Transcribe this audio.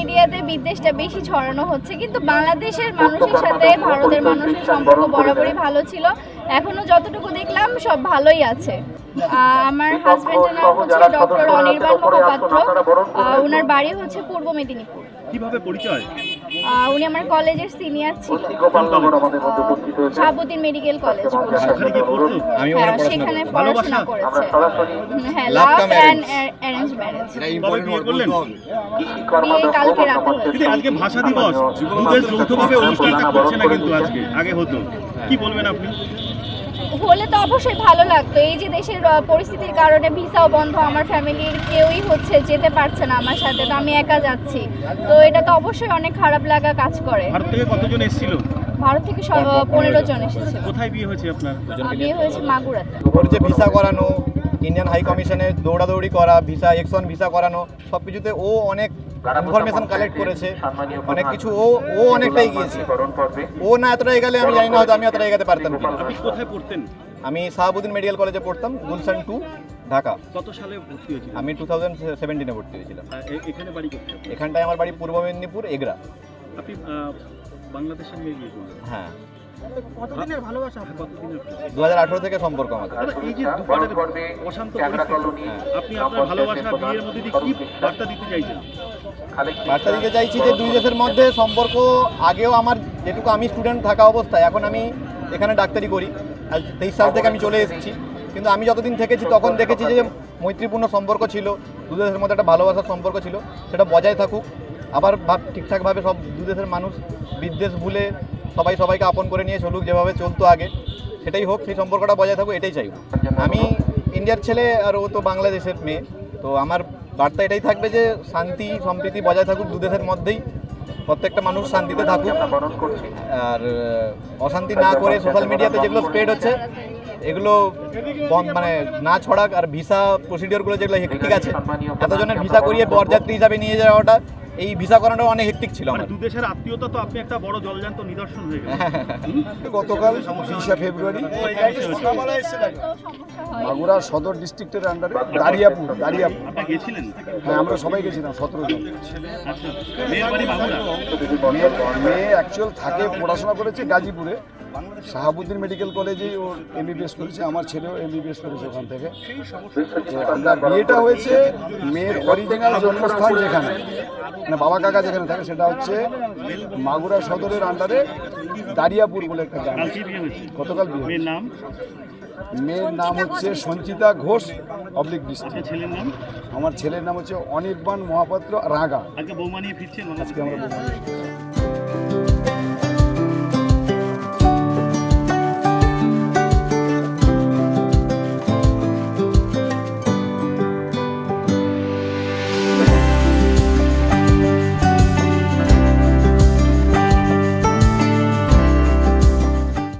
মিডিয়াতে বিদ্বেষটা বেশি ছড়ানো হচ্ছে কিন্তু বাংলাদেশের মানুষের সাথে ভারতের মানুষের সম্পর্ক বরাবরই ভালো ছিল। এখনও যতটুকু দেখলাম সব ভালোই আছে। আমার হাজবেন্ডের নাম হচ্ছে ডক্টর অনির্বাণ মহাপাত্র ওনার বাড়ি হচ্ছে পূর্ব মেদিনীপুর। কীভাবে পরিচয়? উনি আমার কলেজের সিনিয়র ছিল শাহাবুদ্দিন মেডিকেল কলেজ আমি হ্যাঁ সেখানে পড়াশোনা করেছে। হ্যাঁ লাভ অ্যান্ড. অ্যারেঞ্জ ম্যারেজ কবে বিয়ে করলেন বিয়ে কালকে রাতে হয়েছে আজকে ভাষা দিবস। দুদেশ যৌথভাবে অনুষ্ঠানটা করছে না কিন্তু আজকে। আগে হতো। কি বলবেন আপনি? হলে তো অবশ্যই ভালো লাগতো। এই যে দেশের পরিস্থিতির কারণে ভিসাও বন্ধ আমার ফ্যামিলির কেউই হচ্ছে যেতে পারছে না আমার সাথে তো আমি একা যাচ্ছি। তো এটা তো অবশ্যই অনেক খারাপ লাগা কাজ করে। ভারত থেকে কতজন এসেছিল? ভারত থেকে সব পনেরো জন এসেছে কোথায় বিয়ে হয়েছে আপনার? বিয়ে হয়েছে মাগুরাতে। যে ভিসা করানো ইন্ডিয়ান হাই কমিশনে দৌড়াদৌড়ি করা ভিসা এক্স ওয়ান ভিসা করানো সব কিছুতে ও অনেক ইনফরমেশন কালেক্ট করেছে। অনেক কিছু ও ও অনেকটাই গিয়েছে ও না এতটা এগালে আমি জানি না হয়তো আমি এতটা এগাতে পারতাম আপনি কোথায় পড়তেন? আমি শাহাবুদ্দিন মেডিকেল কলেজে পড়তাম গুলশান টু ঢাকা। কত সালে ভর্তি হয়েছিল আমি টু থাউজেন্ড সেভেন্টিনে ভর্তি হয়েছিলাম। এখানে বাড়ি এখানটায় আমার বাড়ি পূর্ব মেদিনীপুর এগরা। আপনি আহ, বাংলাদেশের মেয়ে হ্যাঁ। কতদিনের ভালোবাসা? দু হাজার আঠেরো থেকে সম্পর্ক আমাদের। এই যে অশান্ত। আপনি আপনার ভালোবাসা বিয়ের মধ্যে দিয়ে কি বার্তা দিতে চাইছেন? বার্তা দিতে চাইছি যে দুই দেশের মধ্যে সম্পর্ক আগেও আমার যেটুকু আমি স্টুডেন্ট থাকা অবস্থায় এখন আমি এখানে ডাক্তারি করি। আজ তেইশ সাল থেকে আমি চলে এসেছি। কিন্তু আমি যতদিন থেকেছি তখন দেখেছি যে মৈত্রীপূর্ণ সম্পর্ক ছিল দু দেশের মধ্যে একটা ভালোবাসার সম্পর্ক ছিল সেটা বজায় থাকুক। আবার ভাব ঠিকঠাকভাবে সব দু দেশের মানুষ বিদ্বেষ ভুলে সবাই সবাইকে আপন করে নিয়ে চলুক, যেভাবে চলতো আগে, সেটাই হোক, সেই সম্পর্কটা বজায় থাকুক, এটাই চাইব আমি ইন্ডিয়ার ছেলে আর ও তো বাংলাদেশের মেয়ে, তো আমার বার্তা এটাই থাকবে যে শান্তি, সম্প্রীতি বজায় থাকুক দু দেশের মধ্যেই, প্রত্যেকটা মানুষ শান্তিতে থাকুক। আর অশান্তি না করে সোশ্যাল মিডিয়াতে যেগুলো স্প্রেড হচ্ছে, এগুলো মানে না ছড়াক, আর ভিসা প্রসিডিওরগুলো যেগুলো, ঠিক আছে, এতজনের ভিসা করিয়ে বরযাত্রী হিসাবে নিয়ে যাওয়াটা এই ভিসা করানো অনেক হেক্টিক ছিল মানে আমার। দু দেশের আত্মীয়তা তো আপনি একটা বড় জলজান্ত নিদর্শন হয়ে গেল। গতকাল বিশে ফেব্রুয়ারি। মাগুরা সদর ডিস্ট্রিক্টের আন্ডারে দারিয়াপুর দারিয়াপুর আপনি গেছিলেন? হ্যাঁ আমরা সবাই গেছিলাম সতেরো জন। আচ্ছা মেয়ে অ্যাকচুয়াল থাকে পড়াশোনা করেছে গাজীপুরে। শাহাবুদ্দিন মেডিকেল কলেজেই ওর এমবিবিএস করেছে আমার ছেলেও এমবিবিএস করেছে ওখান থেকে। আমরা বিয়েটা হয়েছে মেয়ের অরিজিনাল জন্মস্থান যেখানে মানে বাবা কাকা যেখানে থাকে সেটা হচ্ছে মাগুরা সদরের আন্ডারে দারিয়াপুর বলে একটা গ্রাম গতকাল নাম? মেয়ের নাম হচ্ছে সঞ্চিতা ঘোষ অবলিক ডিস্ট্রিক্ট ছেলের নাম? আমার ছেলের নাম হচ্ছে অনির্বাণ মহাপাত্র রাগা আজকে বৌমা নিয়ে ফিরছেন? আজকে আমরা।